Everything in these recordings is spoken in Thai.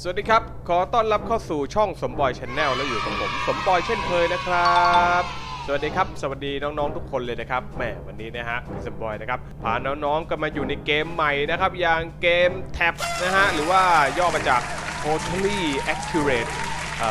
สวัสดีครับ ขอต้อนรับเข้าสู่ช่องสมบอยช n แนลแล้วอยู่กับผม สมบอยเช่นเคยนะครับ สวัสดีครับ สวัสดีน้องๆทุกคนเลยนะครับแหมวันนี้นะฮะพี่สมบอยนะครับพาน้องๆกันมาอยู่ในเกมใหม่นะครับ อย่างเกมแท็บนะฮะหรือว่าย่อมาจาก Totally Accurate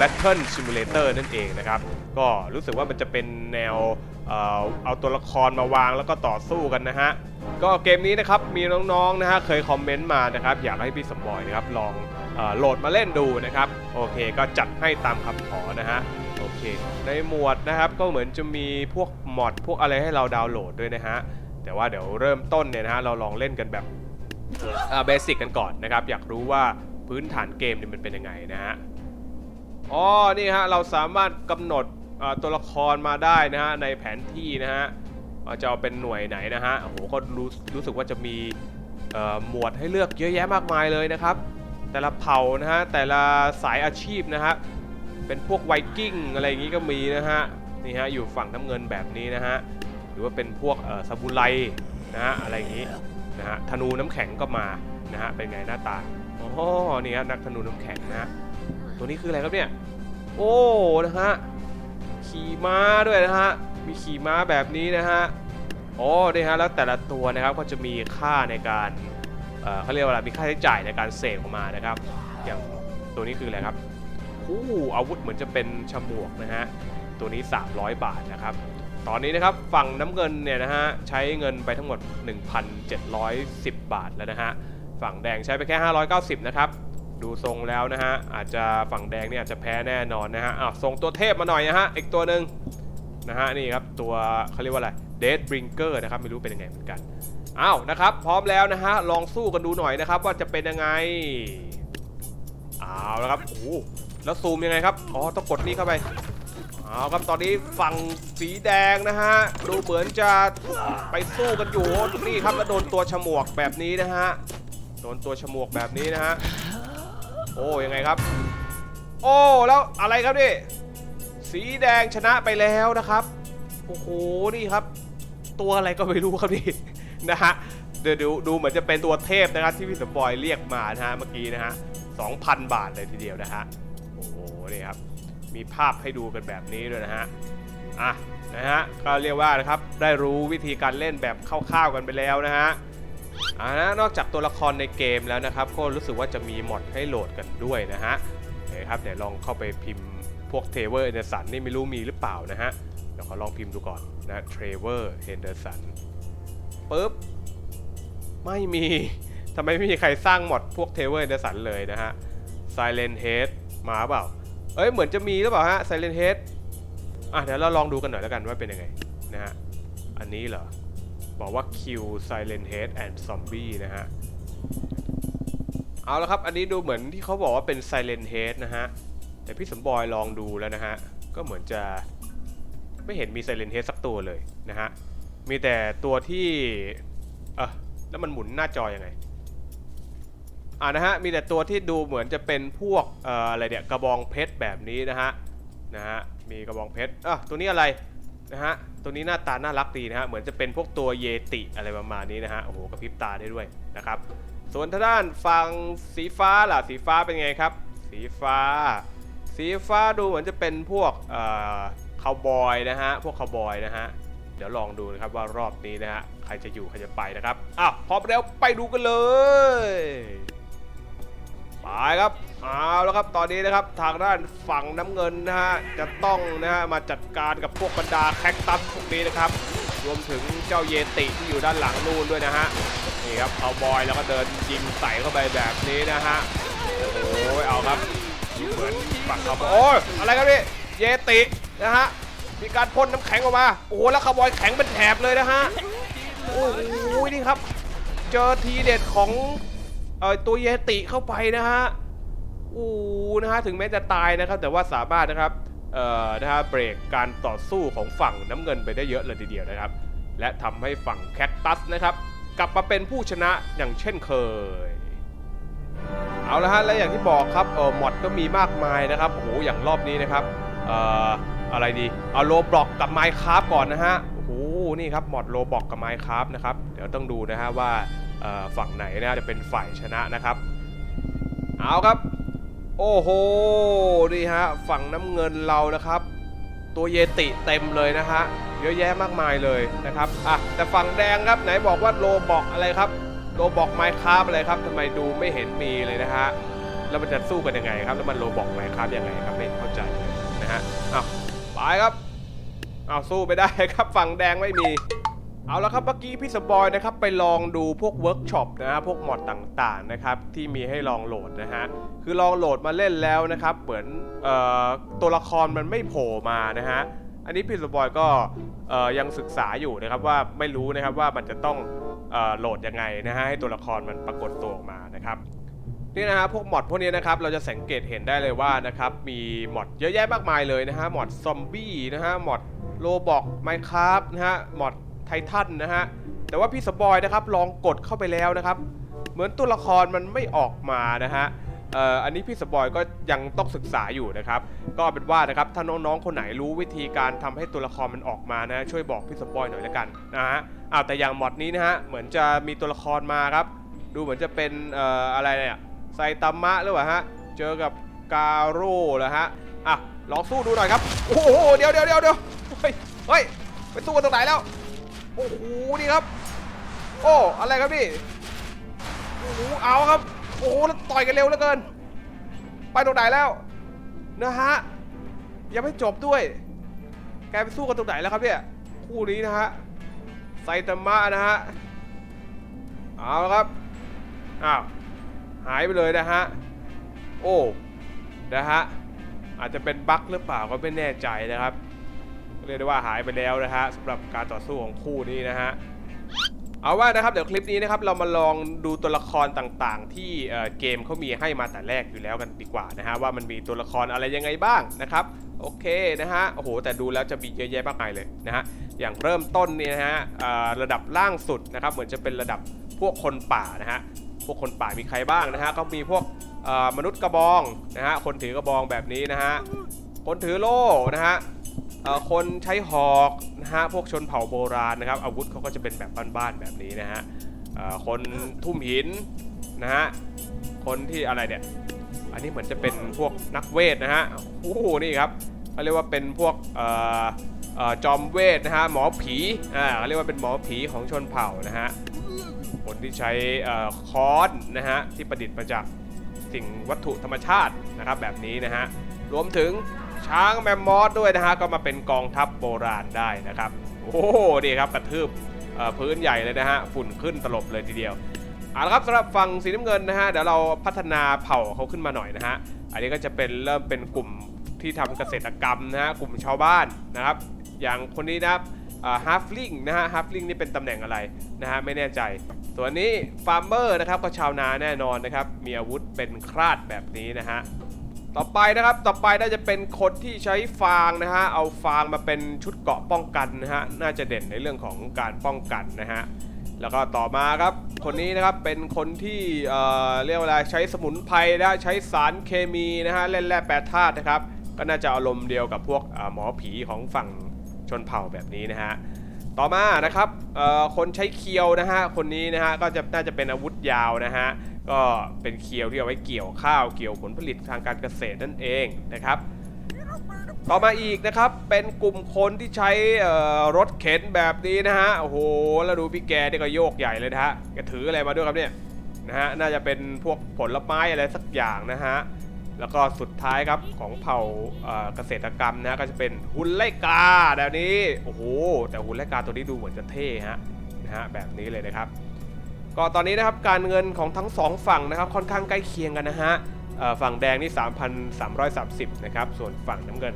Battle Simulator นั่นเองนะครับ ก็รู้สึกว่ามันจะเป็นแนวเอเอาตัวละครมาวางแล้วก็ต่อสู้กันนะฮะ ก็เกมนี้นะครับมีน้องๆนะฮะเคยคอมเมนต์มานะครับ อยากให้พี่สมบอยนะครับลอง โหลดมาเล่นดูนะครับโอเคก็จัดให้ตามคำขอนะฮะโอเคในหมวดนะครับก็เหมือนจะมีพวกมอดพวกอะไรให้เราดาวน์โหลดด้วยนะฮะแต่ว่าเดี๋ยวเริ่มต้นเนี่ยนะฮะเราลองเล่นกันแบบเบสิกกันก่อนนะครับอยากรู้ว่าพื้นฐานเกมเนี่ยมันเป็นยังไงนะฮะอ๋อนี่ฮะเราสามารถกำหนดตัวละครมาได้นะฮะในแผนที่นะฮะจะเอาเป็นหน่วยไหนนะฮะโอ้โหก็รู้รู้สึกว่าจะมีหมวดให้เลือกเยอะแยะมากมายเลยนะครับ แต่ละเผ่านะฮะแต่ละสายอาชีพนะฮะเป็นพวกไวกิ้งอะไรอย่างงี้ก็มีนะฮะนี่ฮะอยู่ฝั่งน้ำเงินแบบนี้นะฮะหรือว่าเป็นพวกเอ่อซาบูไรนะฮะอะไรอย่างงี้นะฮะธนูน้ำแข็งก็มานะฮะเป็นไงหน้าตาอ๋อนี่ฮะนักธนูน้ำแข็งนะฮะตัวนี้คืออะไรครับเนี่ยโอ้นะฮะขี่ม้าด้วยนะฮะมีขี่ม้าแบบนี้นะฮะโอ้นี่ฮะแล้วแต่ละตัวนะครับก็จะมีค่าในการ เขาเรียกว่าอะไรมีค่าใช้จ่ายในการเสกออกมานะครับ อย่างตัวนี้คืออะไรครับอู้อาวุธเหมือนจะเป็นฉมวกนะฮะตัวนี้ 300 บาทนะครับ ตอนนี้นะครับฝั่งน้ำเงินเนี่ยนะฮะใช้เงินไปทั้งหมด 1,710 บาทแล้วนะฮะฝั่งแดงใช้ไปแค่ 590 นะครับดูทรงแล้วนะฮะอาจจะฝั่งแดงเนี่ยอาจจะแพ้แน่นอนนะฮะอ้าวส่งตัวเทพมาหน่อยนะฮะอีกตัวหนึ่งนะฮะนี่ครับตัวเขาเรียกว่าอะไร Dead Bringer นะครับไม่รู้เป็นยังไงเหมือนกัน อ้าวนะครับ พร้อมแล้วนะฮะลองสู้กันดูหน่อยนะครับ ว่าจะเป็นยังไงเอาแล้วครับโอ้แล้วซูมยังไงครับอ๋อต้องกดนี่เข้าไปเอาครับตอนนี้ฝั่งสีแดงนะฮะดูเหมือนจะไปสู้กันอยู่นี่ครับแล้วโดนตัวฉมวกแบบนี้นะฮะโดนตัวฉมวกแบบนี้นะฮะโอ้ยังไงครับ โอ้แล้วอะไรครับนี่สีแดงชนะไปแล้วนะครับโอ้โหนี่ครับ ตัวอะไรก็ไม่รู้ครับนี่ นะฮะเดี๋ยวดูดูเหมือนจะเป็นตัวเทพนะครับที่พี่สปอยเรียกมานะฮะเมื่อกี้นะฮะ2,000 บาทเลยทีเดียวนะฮะโอ้โหนี่ครับมีภาพให้ดูกันแบบนี้ด้วยนะฮะอะนะฮะก็เรียกว่านะครับได้รู้วิธีการเล่นแบบคร่าวๆกันไปแล้วนะฮะอ่านะนอกจากตัวละครในเกมแล้วนะครับ ก็รู้สึกว่าจะมีมอดให้โหลดกันด้วยนะฮะโอเคครับเดี๋ยวลองเข้าไปพิมพ์พวกเทเวอร์เฮนเดอร์สันนี่ไม่รู้มีหรือเปล่านะฮะเดี๋ยวขอลองพิมพ์ดูก่อนนะเทเวอร์เฮนเดอร์สัน ปึ๊บ ไม่มี ทำไมไม่มีใครสร้างหมดพวกเทเวอร์เดสันเลยนะฮะ Silent Head มาเปล่า เอ้ย เหมือนจะมีหรือเปล่าฮะ Silent Head อะ เดี๋ยวเราลองดูกันหน่อยแล้วกันว่าเป็นยังไงนะฮะ อันนี้เหรอ บอกว่า kill silent head and zombie นะฮะ เอาละครับ อันนี้ดูเหมือนที่เขาบอกว่าเป็น silent head นะฮะ แต่พี่สมบอยลองดูแล้วนะฮะ ก็เหมือนจะไม่เห็นมี silent head สักตัวเลยนะฮะ มีแต่ตัวที่เออแล้วมันหมุนหน้าจอยังไงอ่านะฮะมีแต่ตัวที่ดูเหมือนจะเป็นพวกเอ่ออะไรเนี่ยกระบองเพชรแบบนี้นะฮะนะฮะมีกระบองเพชรอะตัวนี้อะไรนะฮะตัวนี้หน้าตาน่ารักดีนะฮะเหมือนจะเป็นพวกตัวเยติอะไรประมาณนี้นะฮะโอ้โหกระพริบตาได้ด้วยนะครับส่วนทางด้านฝั่งสีฟ้าล่ะสีฟ้าเป็นไงครับ สีฟ้า สีฟ้าดูเหมือนจะเป็นพวกเอ่อคาวบอยนะฮะพวกคาวบอยนะฮะ เดี๋ยวลองดูนะครับว่ารอบนี้นะฮะใครจะอยู่ใครจะไปนะครับอ้าวพร้อมแล้วไปดูกันเลยไปครับเอาแล้วครับตอนนี้นะครับทางด้านฝั่งน้ำเงินนะฮะจะต้องนะฮะมาจัดการกับพวกบรรดาแคคตัสพวกนี้นะครับ รวมถึงเจ้าเยติที่อยู่ด้านหลังนู่นด้วยนะฮะนี่ครับเอาบอยแล้วก็เดินยิงใส่เข้าไปแบบนี้นะฮะโอ้โหเอาครับเหมือนฝั่งเขาโอ้ยอะไรครับพี่เยตินะฮะ มีการพ่นน้ำแข็งออกมา โอ้โหแล้วคาร์บอยแข็งเป็นแถบเลยนะฮะ โอ้โหนี่ครับ เจอทีเด็ดของเอ่อตัวเยติเข้าไปนะฮะอู้นะฮะถึงแม้จะตายนะครับ แต่ว่าสามารถนะครับเอ่อนะฮะเบรกการต่อสู้ของฝั่งน้ำเงินไปได้เยอะเลยทีเดียวนะครับ และทำให้ฝั่งแคคตัสนะครับ กลับมาเป็นผู้ชนะอย่างเช่นเคย เอาละฮะและอย่างที่บอกครับเออมอดก็มีมากมายนะครับโอ้โหอย่างรอบนี้นะครับเอ่อ อะไรดี เอาโลบล็อกกับไมค์คราฟก่อนนะฮะ โอ้โห นี่ครับมอดโลบล็อกกับไมค์คราฟนะครับ เดี๋ยวต้องดูนะฮะว่าฝั่งไหนนะจะเป็นฝ่ายชนะนะครับ เอาครับ โอ้โห นี่ฮะ ฝั่งน้ำเงินเรานะครับ ตัวเยติเต็มเลยนะฮะ เยอะแยะมากมายเลยนะครับ อะ แต่ฝั่งแดงครับไหนบอกว่าโลบอกอะไรครับ โลบอกไมค์คราฟอะไรครับทำไมดูไม่เห็นมีเลยนะฮะแล้วมันจะสู้กันยังไงครับ แล้วมันโลบอกไมค์คราฟยังไงครับไม่เข้าใจนะฮะอ้าว ไปครับเอาสู้ไม่ได้ครับฝั่งแดงไม่มี เอาละครับเมื่อกี้พี่สปอยนะครับไปลองดูพวกเวิร์กช็อปนะฮะพวกมอดต่างๆนะครับที่มีให้ลองโหลดนะฮะคือลองโหลดมาเล่นแล้วนะครับเหมือนออตัวละครมันไม่โผล่มานะฮะอันนี้พี่สปอยก็ยังศึกษาอยู่นะครับว่าไม่รู้นะครับว่ามันจะต้องโหลดยังไงนะฮะให้ตัวละครมันปรากฏตัวออกมานะครับ นี่นะฮะพวกมอดพวกนี้นะครับเราจะสังเกตเห็นได้เลยว่านะครับมีมอดเยอะแยะมากมายเลยนะฮะมอดซอมบี้นะฮะมอดโลบอกไมค์คราฟนะฮะมอดไททันนะฮะแต่ว่าพี่สปอยนะครับลองกดเข้าไปแล้วนะครับเหมือนตัวละครมันไม่ออกมานะฮะเอ่ออันนี้พี่สปอยก็ยังต้องศึกษาอยู่นะครับ ก็เอาเป็นว่านะครับถ้าน้องๆคนไหนรู้วิธีการทำให้ตัวละครมันออกมานะช่วยบอกพี่สปอยหน่อยละกันนะฮะอ้าวแต่อย่างมอดนี้นะฮะเหมือนจะมีตัวละครมาครับ ดูเหมือนจะเป็นเอ่ออะไรเนี่ย ไซตามะหรือเปล่าฮะ เจอกับกาโร่เหรอฮะ อะ ลองสู้ดูหน่อยครับ โอ้โห เดี๋ยวเดี๋ยวเดี๋ยวเดี๋ยวเฮ้ย เฮ้ย ไปสู้กันตรงไหนแล้ว โอ้โห นี่ครับ โอ้ อะไรครับพี่ โอ้โห เอาครับ โอ้โหแล้วต่อยกันเร็วเหลือเกิน ไปตรงไหนแล้วนะฮะ ยังไม่จบด้วย แกไปสู้กันตรงไหนแล้วครับเนี่ย คู่นี้นะฮะ ไซตามะนะฮะ เอาละครับ อ้าว หายไปเลยนะฮะ โอ้ นะฮะ อาจจะเป็นบั๊กหรือเปล่าก็ไม่แน่ใจนะครับ เรียกได้ว่าหายไปแล้วนะฮะสำหรับการต่อสู้ของคู่นี้นะฮะ เอาว่านะครับเดี๋ยวคลิปนี้นะครับเรามาลองดูตัวละครต่างๆ ที่เเกมเขามีให้มาแต่แรกอยู่แล้วกันดีกว่านะฮะว่ามันมีตัวละครอะไรยังไงบ้างนะครับโอเคนะฮะ โอ้โห แต่ดูแล้วจะมีเยอะแยะมากมายเลยนะฮะ อย่างเริ่มต้นนี่นะฮะระดับล่างสุดนะครับ เหมือนจะเป็นระดับพวกคนป่านะฮะ พวกคนป่ามีใครบ้างนะฮะก็มีพวกมนุษย์กระบองนะฮะคนถือกระบองแบบนี้นะฮะคนถือโล่นะฮะคนใช้หอกนะฮะพวกชนเผ่าโบราณนะครับอาวุธเขาก็จะเป็นแบบบ้านๆแบบนี้นะฮะคนทุ่มหินนะฮะคนที่อะไรเนี่ยอันนี้เหมือนจะเป็นพวกนักเวทนะฮะโอ้โหนี่ครับเขาเรียกว่าเป็นพวกออจอมเวทนะฮะหมอผีอ่าเขาเรียกว่าเป็นหมอผีของชนเผ่านะฮะ คนที่ใช้เอ่อค้อนนะฮะที่ประดิษฐ์มาจากสิ่งวัตถุธรรมชาตินะครับแบบนี้นะฮะรวมถึงช้างแมมมอสด้วยนะฮะก็มาเป็นกองทัพโบราณได้นะครับ โอ้โหนี่ครับกระทืบพื้นใหญ่เลยนะฮะฝุ่นขึ้นตลบเลยทีเดียวเอาละครับสำหรับฝั่งสีน้ำเงินนะฮะเดี๋ยวเราพัฒนาเผ่าเขาขึ้นมาหน่อยนะฮะอันนี้ก็จะเป็นเริ่มเป็นกลุ่มที่ทำเกษตรกรรมนะฮะกลุ่มชาวบ้านนะครับอย่างคนนี้นะครับฮาร์ฟลิงนะฮะฮาร์ฟลิงนี่เป็นตำแหน่งอะไรนะฮะไม่แน่ใจ ส่วนนี้ฟาร์มเมอร์นะครับก็ชาวนาแน่นอนนะครับ มีอาวุธเป็นคราดแบบนี้นะฮะต่อไปนะครับต่อไปน่าจะเป็นคนที่ใช้ฟางนะฮะเอาฟางมาเป็นชุดเกราะป้องกันนะฮะน่าจะเด่นในเรื่องของการป้องกันนะฮะแล้วก็ต่อมาครับคนนี้นะครับเป็นคนที่เอ่อเรียกว่าอะไรใช้สมุนไพรนะใช้สารเคมีนะฮะเล่นแร่แปรธาตุนะครับ ก็น่าจะอารมณ์เดียวกับพวกหมอผีของฝั่งชนเผ่าแบบนี้นะฮะ ต่อมานะครับคนใช้เคียวนะฮะคนนี้นะฮะก็จะน่าจะเป็นอาวุธยาวนะฮะก็เป็นเคียวที่เอาไว้เกี่ยวข้าวเกี่ยวผลผลิตทางการเกษตรนั่นเองนะครับต่อมาอีกนะครับเป็นกลุ่มคนที่ใช้รถเข็นแบบนี้นะฮะโอ้โหแล้วดูพี่แกนี่ก็โยกใหญ่เลยนะฮะแกถืออะไรมาด้วยครับเนี่ยนะฮะน่าจะเป็นพวกผลไม้อะไรสักอย่างนะฮะ แล้วก็สุดท้ายครับของเผ่าเกษตรกรรมนะก็จะเป็นหุ่นไล่กาแบบนี้ โอ้โห แต่หุ่นไล่กาตัวนี้ดูเหมือนจะเท่ฮะนะฮะแบบนี้เลยนะครับ ก็ตอนนี้นะครับการเงินของทั้งสองฝั่งนะครับค่อนข้างใกล้เคียงกันนะฮะฝั่งแดงนี่ 3,330 นะครับ ส่วนฝั่งน้ำเงิน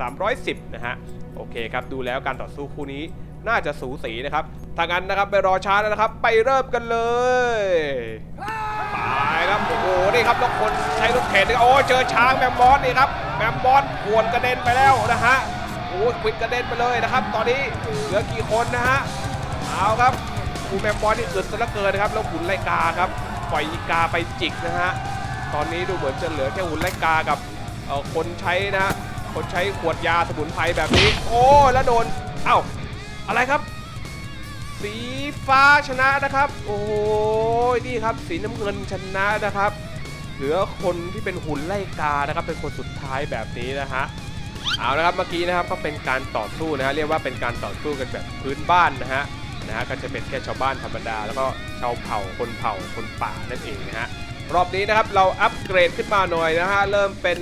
3,310 นะฮะ โอเคครับ ดูแล้วการต่อสู้คู่นี้น่าจะสูสีนะครับถ้างั้นนะครับไปรอช้าแล้วนะครับ ไปเริ่มกันเลย ครับโอ้โหนี่ครับแล้วคนใช้รถเข็นโอ้เจอช้างแมมมอสนี่ครับแมมมอสหวนกระเด็นไปแล้วนะฮะโอ้ควิดกระเด็นไปเลยนะครับ ตอนนี้เหลือกี่คนนะฮะเอาครับคูแมมบอลนี่อึดซะเหลือเกินนะครับแล้วหุ่นไลกาครับปล่อยอีกาไปจิกนะฮะตอนนี้ดูเหมือนจะเหลือแค่หุ่นไลกากับคนใช้นะฮะคนใช้ขวดยาสมุนไพรแบบนี้ โอ้แล้วโดนเอ้าอะไรครับ สีฟ้าชนะนะครับ โอ้ยนี่ครับสีน้ำเงินชนะนะครับ เหลือคนที่เป็นหุ่นไล่กานะครับ เป็นคนสุดท้ายแบบนี้นะฮะเอาละครับเมื่อกี้นะครับก็เป็นการต่อสู้นะฮะเรียกว่าเป็นการต่อสู้กันแบบพื้นบ้านนะฮะนะฮะก็จะเป็นแค่ชาวบ้านธรรมดา แล้วก็ชาวเผ่าคนเผ่าคนป่านั่นเองนะฮะรอบนี้นะครับเราอัปเกรดขึ้นมาหน่อยนะฮะเริ่มเป็น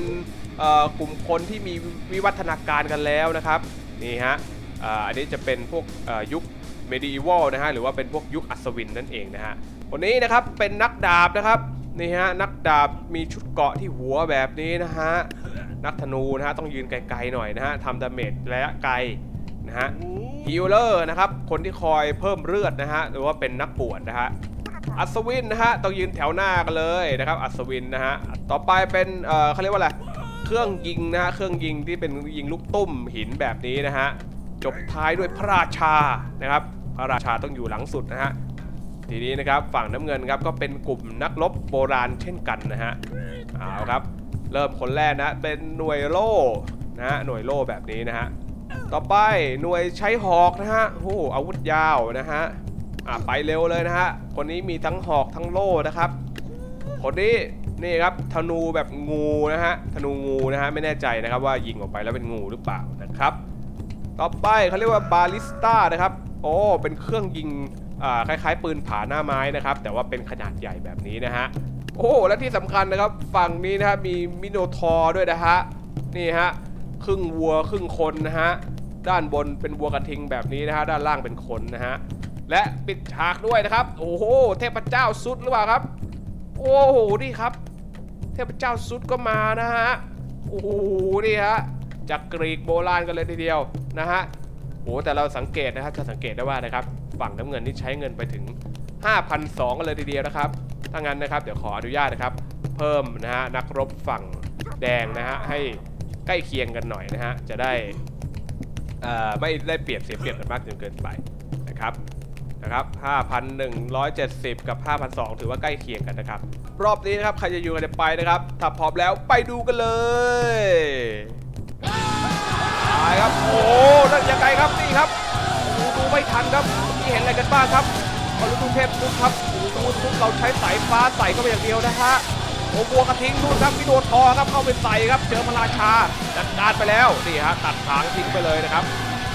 กลุ่มคนที่มีวิวัฒนาการกันแล้วนะครับนี่ฮะอันนี้จะเป็นพวกยุค เมดิอีวลนะฮะหรือว่าเป็นพวกยุคอัศวินนั่นเองนะฮะคนนี้นะครับเป็นนักดาบนะครับนี่ฮะนักดาบมีชุดเกราะที่หัวแบบนี้นะฮะนักธนูนะฮะต้องยืนไกลๆหน่อยนะฮะทำดาเมจระยะไกลนะฮะฮิลเลอร์นะครับคนที่คอยเพิ่มเลือดนะฮะหรือว่าเป็นนักปวดนะฮะอัศวินนะฮะต้องยืนแถวหน้ากันเลยนะครับอัศวินนะฮะต่อไปเป็นเอ่อเขาเรียกว่าอะไรเครื่องยิงนะฮะเครื่องยิงที่เป็นยิงลูกตุ้มหินแบบนี้นะฮะ จบท้ายด้วยพระราชานะครับ พระราชาต้องอยู่หลังสุดนะฮะทีนี้นะครับฝั่งน้ำเงินครับก็เป็นกลุ่มนักรบโบราณเช่นกันนะฮะเอาครับ เริ่มคนแรกนะเป็นหน่วยโล่นะฮะหน่วยโล่แบบนี้นะฮะต่อไปหน่วยใช้หอกนะฮะโอ้อาวุธยาวนะฮะอ่าไปเร็วเลยนะฮะคนนี้มีทั้งหอกทั้งโล่นะครับ คนนี้นี่ครับธนูแบบงูนะฮะธนูงูนะฮะไม่แน่ใจนะครับว่ายิงออกไปแล้วเป็นงูหรือเปล่านะครับ ต่อไปเขาเรียกว่าบาลิสต้านะครับ โอ้ เป็นเครื่องยิงคล้ายๆ ปืนผาหน้าไม้นะครับ แต่ว่าเป็นขนาดใหญ่แบบนี้นะฮะ โอ้ และที่สำคัญนะครับ ฝั่งนี้นะครับมีมิโนทอร์ด้วยนะฮะ นี่ฮะ ครึ่งวัวครึ่งคนนะฮะ ด้านบนเป็นวัวกระทิงแบบนี้นะฮะ ด้านล่างเป็นคนนะฮะ และปิดฉากด้วยนะครับ โอ้โห เทพเจ้าสุดหรือเปล่าครับ โอ้โห นี่ครับ เทพเจ้าสุดก็มานะฮะ โอ้โห นี่ฮะ จากกรีกโบราณกันเลยทีเดียว นะฮะโอ้แต่เราสังเกตนะครับจะสังเกตได้ว่านะครับฝั่งน้ำเงินนี่ใช้เงินไปถึง 5,200กันเลยทีเดียวนะครับถ้างั้นนะครับเดี๋ยวขออนุญาตนะครับ เพิ่มนะฮะนักรบฝั่งแดงนะฮะให้ใกล้เคียงกันหน่อยนะฮะจะได้ไม่ได้เปรียบเสียเปรียบกันมากจนเกินไปนะครับนะครับ 5,170 กับ 5,200 ถือว่าใกล้เคียงกันนะครับ รอบนี้นะครับใครจะอยู่กันไปนะครับ ถ้าพร้อมแล้วไปดูกันเลย ไปครับ โอ้นั่นยังไงครับนี่ครับโอ้โหดูไม่ทันครับนี่เห็นอะไรกันบ้างครับพอฤดูเทพปุ๊บครับโอ้โหปุ๊บเราใช้สายฟ้าใส่เข้าไปอย่างเดียวนะฮะโอ้บัวกระทิ้งนู่นครับพี่โดทอครับเข้าไปใส่ครับเจอพระราชาจัดการไปแล้วนี่ฮะตัดหางทิ้งไปเลยนะครับ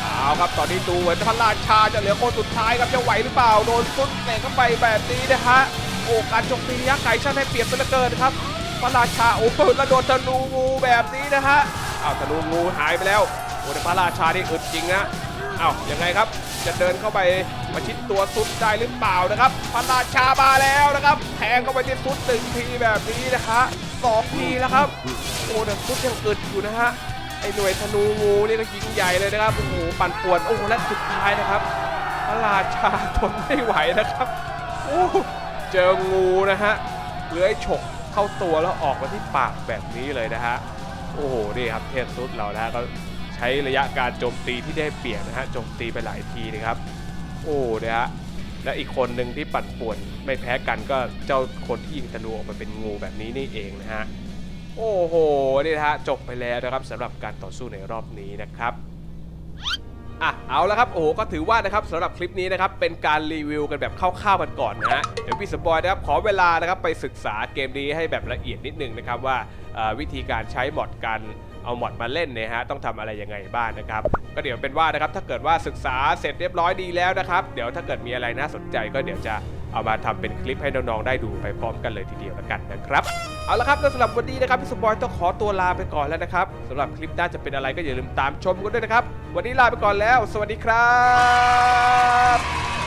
เอาครับตอนนี้ดูเหมือนพระราชาจะเหลือคนสุดท้ายครับจะไหวหรือเปล่าโดนซุดเตะเข้าไปแบบนี้นะฮะโอ้การจมตียักษ์ไก่ช่างให้เปรียบเหลือเกินครับพระราชาโอ้โหแล้วโดนธนูงูแบบนี้นะฮะอ้าวธนูงูหายไปแล้ว โอ้แต่พระราชานี่อึดจริงนะอ้าวยังไงครับ จะเดินเข้าไปประชิดตัวซุดได้หรือเปล่านะครับพระราชามาแล้วนะครับ แทงเข้าไปที่ซุดหนึ่งทีแบบนี้นะคะสองทีแล้วครับ โอ้แต่ซุดยังอึดอยู่นะฮะไอหน่วยธนูงูนี่ก็ยิงใหญ่เลยนะครับโอ้โหปั่นป่วนโอ้และสุดท้ายนะครับ พระราชาทนไม่ไหวนะครับโอ้เจองูนะฮะเลื้อยฉกเข้าตัวแล้วออกมาที่ปากแบบนี้เลยนะฮะโอ้โหนี่ครับเทพซุดเรานะฮะก็ ช้ระยะการโจมตีที่ได้เปรียบนะฮะโจมตีไปหลายทีนะครับ โอ้นะฮะและอีกคนหนึ่งที่ปั่นป่วนไม่แพ้กันก็เจ้าคนที่ยิงธนูออกมาเป็นงูแบบนี้นี่เองนะฮะโอ้โหนี่นะฮะจบไปแล้วนะครับสำหรับการต่อสู้ในรอบนี้นะครับอะเอาละครับโอ้โหก็ถือว่านะครับสำหรับคลิปนี้นะครับเป็นการรีวิวกันแบบคร่าวๆกันก่อนนะฮะเดี๋ยวพี่สปอยนะครับขอเวลานะครับไปศึกษาเกมนี้ให้แบบละเอียดนิดนึงนะครับว่าวิธีการใช้มอดการ เอามอดมาเล่นเนี่ยฮะต้องทำอะไรยังไงบ้างนะครับ ก็เดี๋ยวเป็นว่านะครับถ้าเกิดว่าศึกษาเสร็จเรียบร้อยดีแล้วนะครับเดี๋ยวถ้าเกิดมีอะไรน่าสนใจก็เดี๋ยวจะเอามาทำเป็นคลิปให้น้องๆได้ดูไปพร้อมกันเลยทีเดียวแล้วกันนะครับเอาละครับแล้วสำหรับวันนี้นะครับพี่สปอยต้องขอตัวลาไปก่อนแล้วนะครับสำหรับคลิปหน้าจะเป็นอะไรก็อย่าลืมตามชมกันด้วยนะครับ วันนี้ลาไปก่อนแล้ว สวัสดีครับ